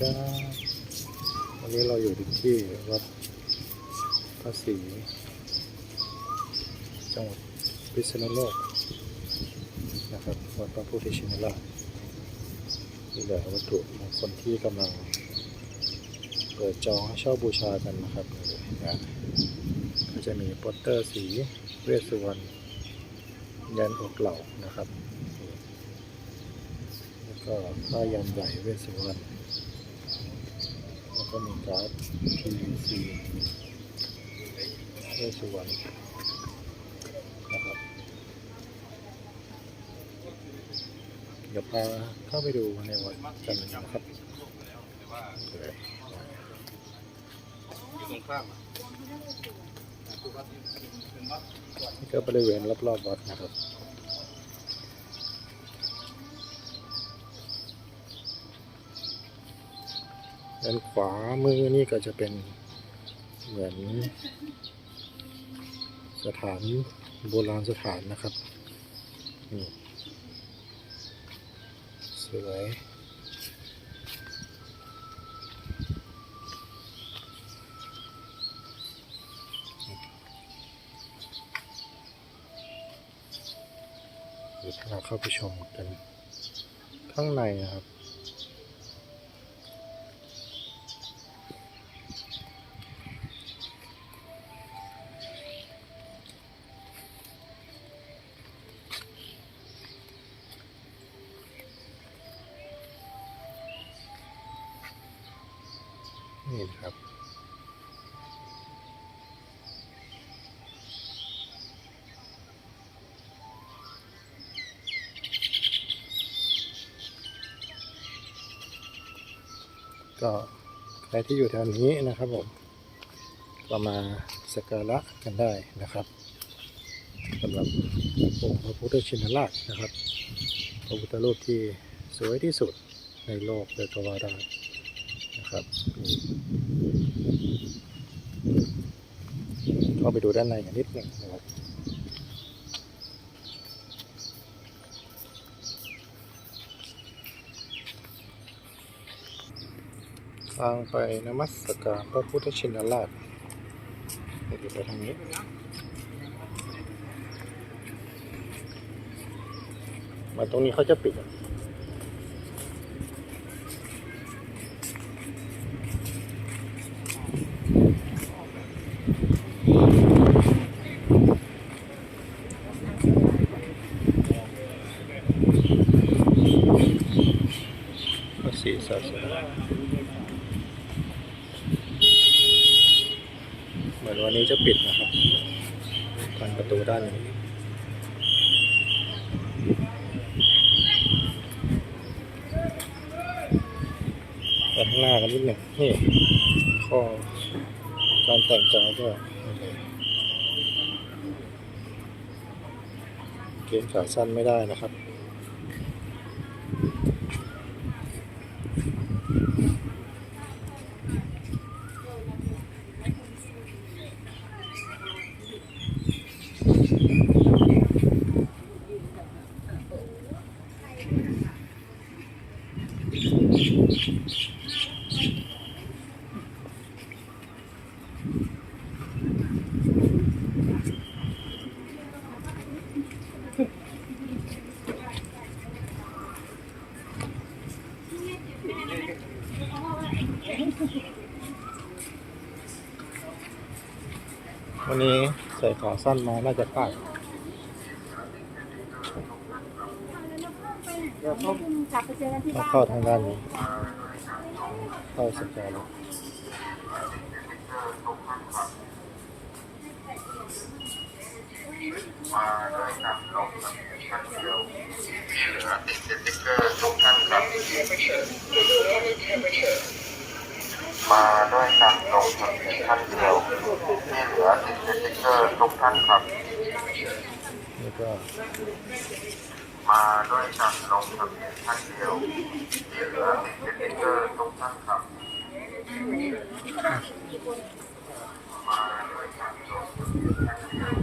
ครับวันนี้เราอยู่ที่วัดพระศรีจังหวัดพิษณุโลกนะครับวัดพระพุทธชินราชนี่แหละวัตถุมงคลที่กำลังเปิดจองให้เช่าบูชากันนะครับนะก็จะมีโปสเตอร์สีเวสสุวรรณยันอกเหล่านะครับ แล้วก็ผ้ายันใหญ่เวสสุวรรณ ก็มีการ์ด PVC เวสสุวรรณนะครับ เดี๋ยวพาเข้าไปดูในวัดกันนะครับอยู่ตรงข้ามนี่ก็บริเวณรอบๆวัดนะครับ ด้านขวามือนี่ก็จะเป็นเหมือน สถานโบราณสถานนะครับนี่สวยเดี๋ยวเราเข้าไปชมกันข้างในนะครับ นี่นะครับ ก็ใครที่อยู่แถวนี้นะครับผมก็มาสักการะกันได้นะครับสำหรับองค์พระพุทธชินราชนะครับพระพุทธรูปที่สวยที่สุดในโลกเลยก็ว่าได้ นะครับเข้าไปดูด้านในกันนิดหนึ่งนะครับทางไปนมัสการพระพุทธชินราชเดี๋ยวไปทางนี้มาตรงนี้เขาจะปิด อะพระศรีศาสนเหมือนวันนี้จะปิดนะครับทางประตูด้านนี้ไปข้างหน้ากันนิดหนึ่งนี่ข้อการแต่งกายด้วยเลยเกณฑ์ขาสั้นไม่ได้นะครับ วันนี้ใส่ขาสั้นมา น่าจะใกล้เดี๋ยวเขากลับไปเจอกันที่ต้องบ้าน เข้าทางด้านนี้ เข้าสกายเลยมาด้วยกันลงท่านเดียวที่เหลือติดสติ๊กเกอร์ทุกท่านครับ มาด้วยกันลงทะเบียนท่านเดียวที่เหลือติดสติ๊กเกอร์ทุกท่านครับนี่ก็มาด้วยกันลงทะเบียนท่านเดียวที่เหลือติดสติ๊กเกอร์ทุกท่านครับ มาด้วยกันลงท่านเดียว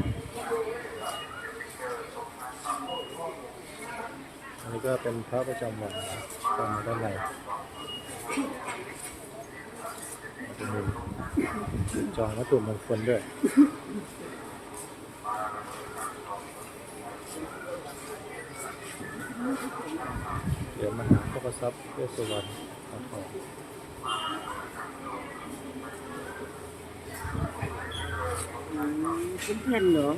อันนี้ก็เป็นพระประจำวันนะตามมาด้านในจองวั ตถุมงคลด้วยเดี๋ยวมาหาพระทรัพย์เวสสุวรรณนครเป็นเพื่อนเหรอ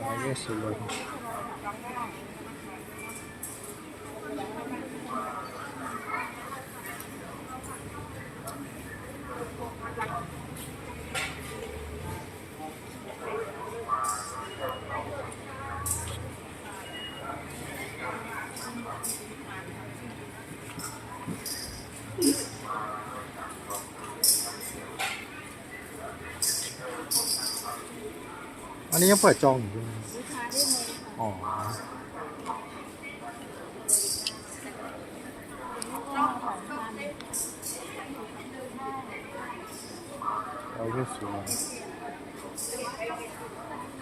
ท้าวเวสสุวรรณ อันนี้ยังเปิดจองอยู่ด้วยบูชาได้เลยค่ะ อ๋อ ก็มาของพัน ท้าวเวสสุวรรณ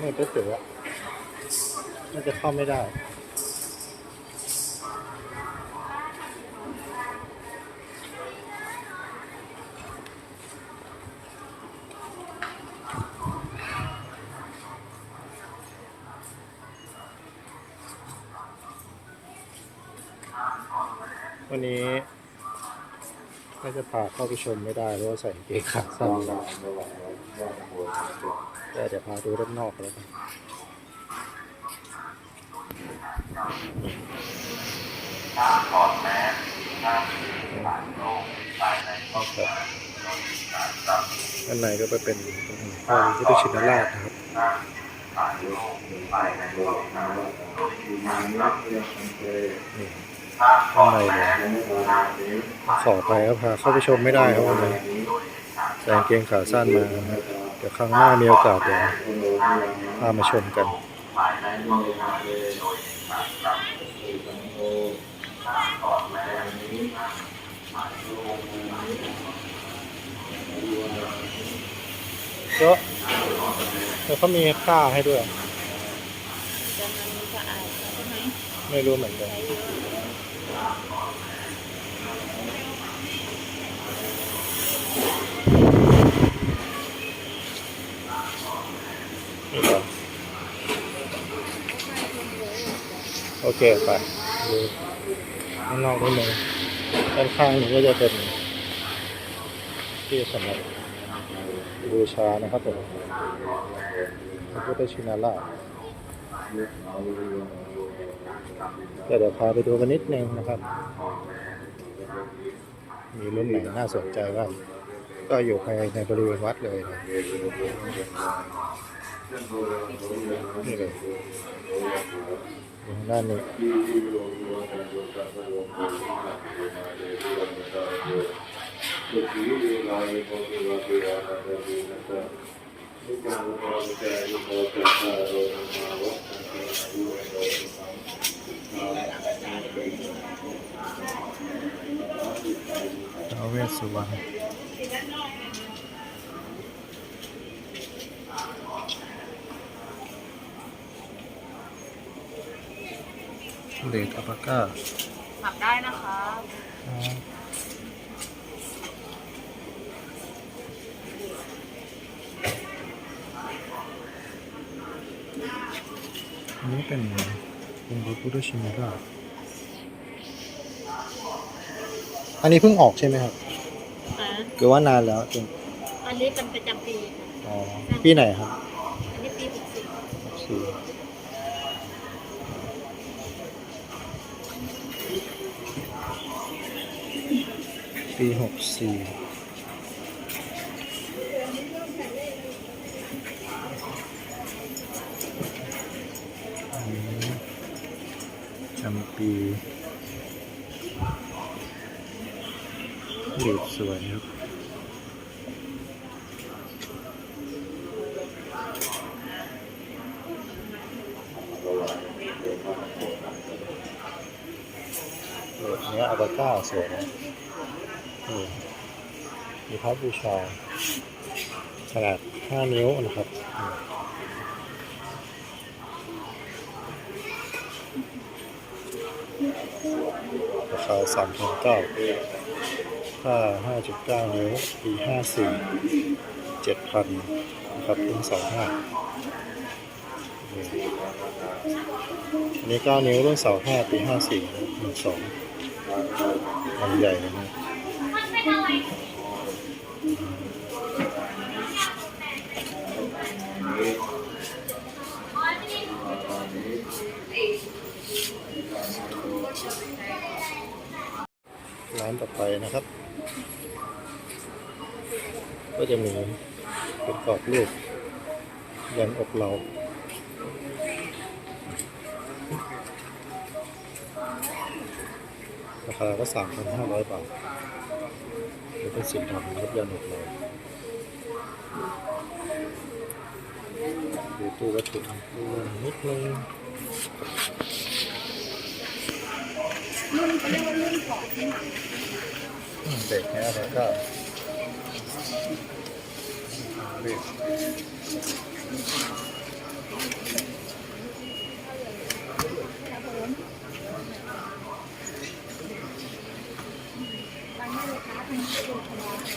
ไม่ไปเสือน่าจะเข้าไม่ได้ วันนี้ก็จะพาเข้าไปชมไม่ได้เพราะว่าใส่เกงขาสั้นแต่เดี๋ยวพาดูด้านนอกแล้วกันถอดแมสห้ามถ่ายรูปภายในห้องครับการจับด้านในก็ไปเป็นพระพุทธชินราชนะครับห้ามถ่ายรูปภายในห้องน้ำโดยการจับนี่ห้ามถอดแมสขอไปก็พาเข้าไปชมไม่ได้ครับวันนี้ใส่งเกงขาสั้นมาครับเดี๋ยวครั้งหน้ามีโอกาสเดี๋ยวพามาชมกันภายในห้องน้ำโดยการจับห้ามถอดแมสถ่ายรูปก็แล้วเขามีค่าให้ด้วย ไม่รู้เหมือนกัน โอเคไปดูข้างนอกนิดนึงด้านข้างนี้ก็จะเป็นที่สำหรับบูชานะครับผมพระพุทธชินราช ก็เดี๋ยวพาไปดูกันนิดนึงนะครับ มีรุ่นไหนน่าสนใจบ้างก็อยู่ภายในบริเวณวัดเลยนะนี่เลยด้านนี้ท้าวเวสสุวรรณเดชอัปปาก้าผักได้นะคะอันนี้เป็น องค์พระพุทธชินราชอันนี้เพิ่งออกใช่ไหมครับอ่าหรือว่านานแล้วจริงอันนี้เป็นประจำปีค่ะอ๋อปีไหนครับอันนี้ปีหกสิบสี่ปีหกสี่ ปีหลีดสวยครับเออเนี้ยอาบาก้าสวยนะมีพระบูชาขนาด 5 นิ้วนะครับ ราคาสามพันเก้าถ้าห้าจุดเก้านิ้วปีห้าสี่เจ็ดพันนะครับรุ่นสองห้าอันนี้เก้านิ้วรุ่นสองห้าปีห้าสี่หนึ่งสองอันใหญ่นะ ร้านต่อไปนะครับ ก็จะมีเป็นกรอบรูปยันอบเราราคาก็ 3,500 บาทหรือเป็นสิบทำนะครับยันอบเราดูตู้วัตถุนิดูนิ ดนึงอืมเด็กนะแล้วก็รีบ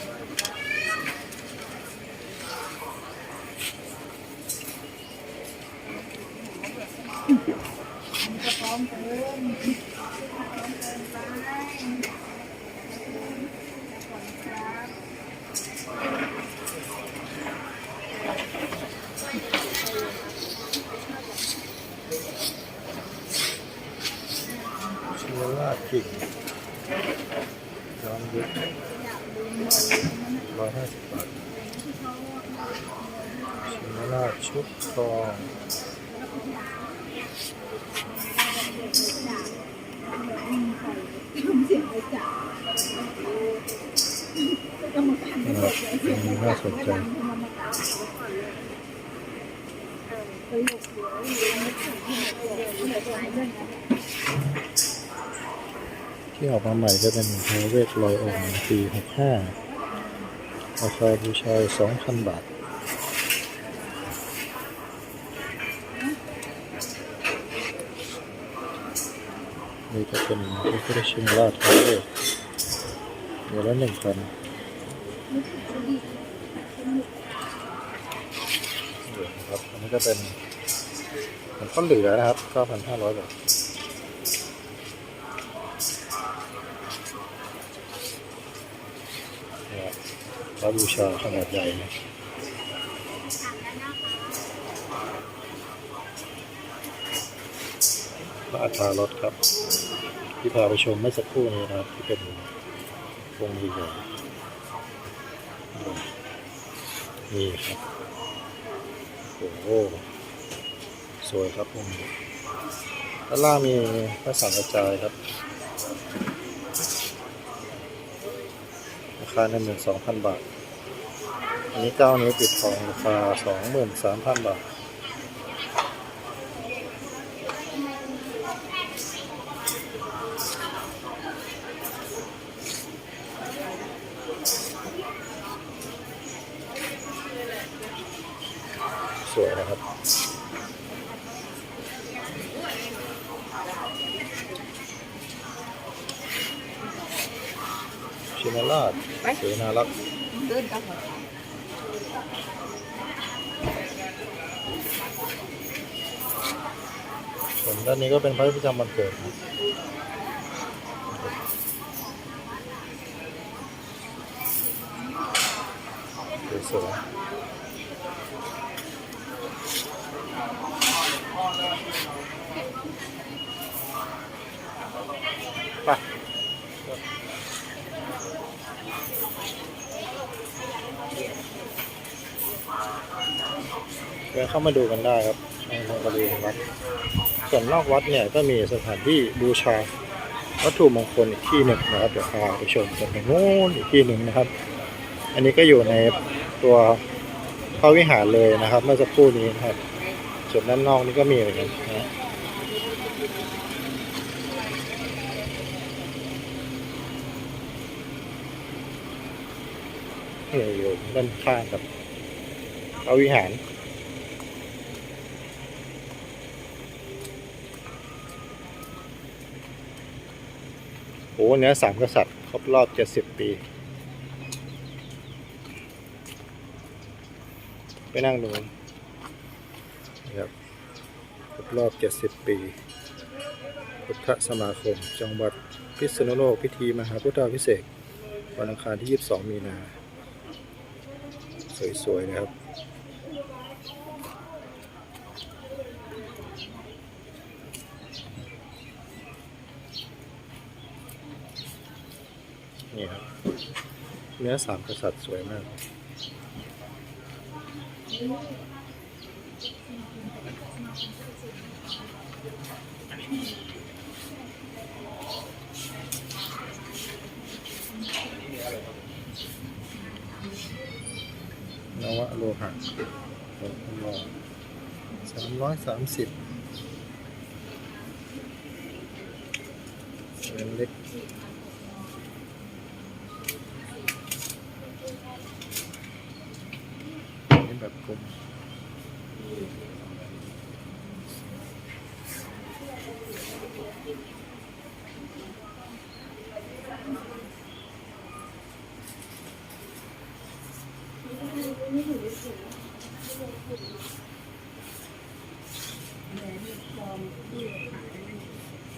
เชื้อราดกิ่งย้อนยุคร้อยห้าสิบบาทชื้อราดชุบทองนะครับอันนี้น่าสนใจ ที่ออกมาใหม่ก็เป็นเทเวศลอยองค์ปี65ราคาบูชา2,000บาทนี่ก็เป็นพระพุทธชินราชเทเวศเดี๋ยวละหนึ่งพันเดียวนะครับอันนี้ก็เป็นมันก็เหลือนะครับ9,500บาทนะครับ พระบูชาขนาดใหญ่นะพระอัฏฐารถครับ ที่พาไปชมเมื่อสักครู่นี้นะครับ ที่เป็นวงใหญ่ๆนี่ครับ โอ้โหสวยครับวงนี้ด้านล่างมีพระสังกระจายครับ รา คาหนึ่งหมื่นสองพันบาท อันนี้เก้านิ้วปิดทองราคาสองหมื่นสามพันบาท สวยนะครับ ชินา ราชเสนารักเดินกันส่วนด้านนี้ก็เป็นพระประจำวันเกิดสวย เดินเข้ามาดูกันได้ครับในทางบริเวณวัด ส่วนนอกวัดเนี่ยก็มีสถานที่บูชาวัตถุมงคลอีกที่หนึ่งนะครับเดี๋ยวพาไปชมกันตรงโน้นอีกที่หนึ่งนะครับ อันนี้ก็อยู่ในตัวพระวิหารเลยนะครับเมื่อสักครู่นี้นะครับ ส่วนด้านนอกนี่ก็มีเหมือนกันนะนี่อยู่ด้านข้างครับ เอาวิหาร โอ้เนื้อสามกษัตริย์ครบรอบเจ็ดสิบปี ไปนั่งดูนะครับครบรอบเจ็ดสิบปี พุทธสมาคม จังหวัดพิษณุโลกพิธีมหาพุทธาพิเศษวันอังคารที่ 22 มีนา สวย ๆ นะครับ นี่ครับ เนื้อสามกษัตริย์สวยมาก นวะโลหะสามร้อยสามสิบเงินเล็ก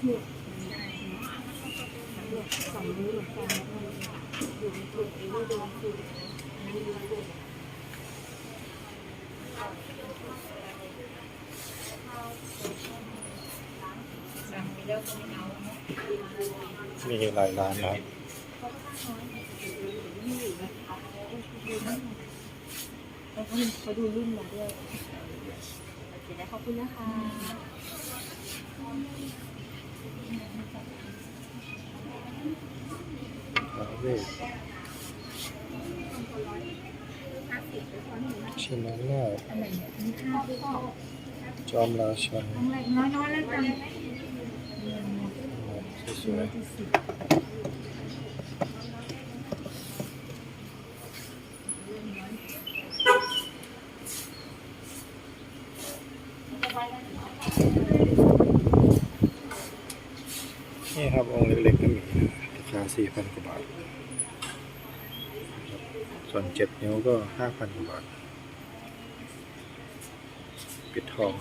มีหลายร้านนะครับเขาดูรุ่นมาด้วยโอเคได้ขอบคุณนะคะ พระเวทชนะนาถจอมราชันน้อยๆแล้วกันสวยๆนี่ครับองค์เล็กๆก็มีราคาสี่พันกว่าบาท ส่วนเจ็ดนิ้วก็ห้าพันกว่าบาท ปิดทอง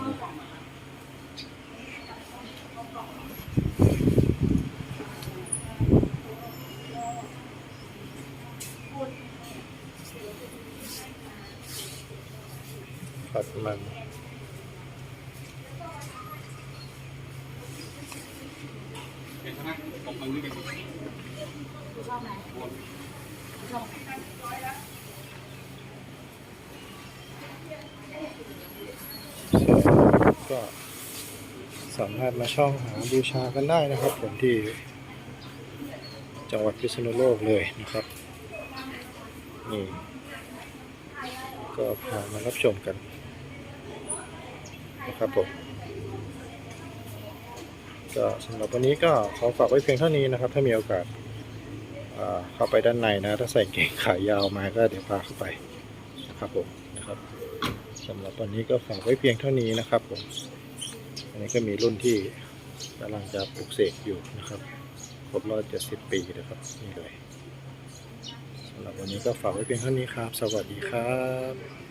ปัดมัน ก็ สามารถมาช่องหาบูชากันได้นะครับผมที่จังหวัดพิษณุโลกเลยนะครับนี่ก็พามารับชมกันนะครับผมก็สำหรับวันนี้ก็ขอฝากไว้เพียงเท่านี้นะครับ ถ้ามีโอกาสเข้าไปด้านในนะ ถ้าใส่เกงขายาวมาก็เดี๋ยวพาเข้าไปนะครับผมนะครับสำหรับวันนี้ก็ฝากไว้เพียงเท่านี้นะครับผม อันนี้ก็มีรุ่นที่กำลังจะปลุกเสกอยู่นะครับ ครบรอบเจ็ดสิบปีนะครับ นี่เลยสำหรับวันนี้ก็ฝากไว้เพียงเท่านี้ครับ สวัสดีครับ